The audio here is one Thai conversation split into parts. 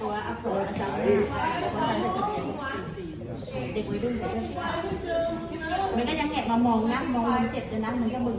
ตัวอัพโหลดอาจารย์เด็กวัยรุ่นไปด้วยมันก็ยังแงะมามองนะ มองมันเจ็บเลยนะมันก็มึน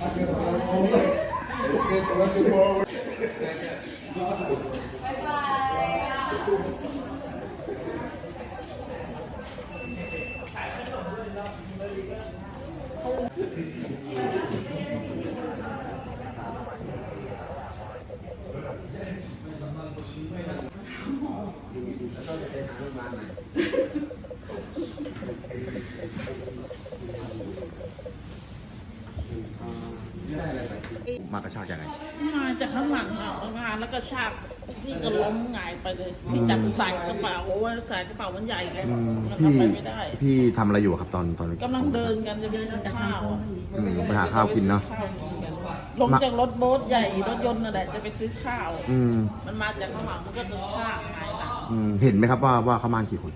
拜拜。 มันเป็นเราเข้าใจว่ามันเป็นเด็กมากระชากยังไง มาจากข้างหลังอะงานแล้วก็ชากพี่ก็ล้มหงายไปเลยพี่จับใส่กระเป๋าโอ้ยใส่กระเป๋ามันใหญ่ไงแล้วก็พี่ไปไม่ได้พี่ทำอะไรอยู่ครับตอนตอนกำลังเดินกันจะไปกินข้าวอะอืมไปหาข้าวกินเนาะ ข้าวกินกันลงจากรถโบ๊ทใหญ่รถยนต์นั่นแหละจะไปซื้อข้าว อืมมันมาจากข้างหลังมันก็จะชากหงายหลังอืมเห็นไหมครับว่าว่าเขามากี่คน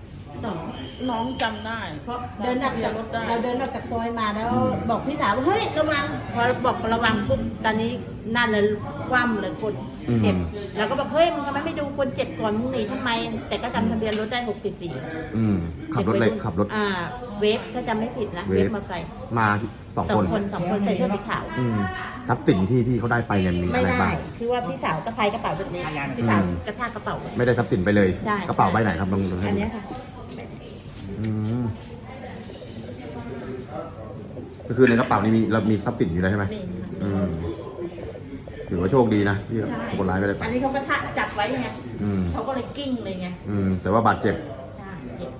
น้องจำได้ เพราะเดินออกจาจากรถได้ เราเดินออกจากซอยมาแล้วบอกพี่สาวว่าเฮ้ยระวังพอบอกระวังปุ๊บตอนนี้นั่นเลยคว่ำเลยคนเจ็บแล้วก็บอกเฮ้ยมึงทำไมไม่ดูคนเจ็บก่อนมึงหนีทำไม แต่ก็จำทะเบียนรถได้หกสิบสี่อืมขับรถเลยขับรถ อ่า เวฟถ้าจำไม่ผิดนะเวเวฟ ฟมาใส่มาสองสอคงน คนสองคนใส่เสื้อสีขาว อืมทรัพย์สินที่ที่เขาได้ไปเนี่ยมีไม่อะไรได้บ้างคือว่าพี่สาวกระพายกระเป๋าแบบนี้พี่สาวกระชากกระเป๋า ไม่ได้ทรัพย์สินไปเลย ใช่ กระเป๋าใบไหนครับลองดูให้อันดูเนี้ยค่ะ ก็คือในกระเป๋านี้มีเรามีทรัพย์สินอยู่แล้วใช่ไหมอืมถือว่าโชคดีนะที่คนร้ายไม่ได้ปอันนี้เขาก็ทะจับไว้ไงเขาก็เลยกิ้งเลยไงอืม แต่ว่าบาดเจ็บ ใช่เจ็บ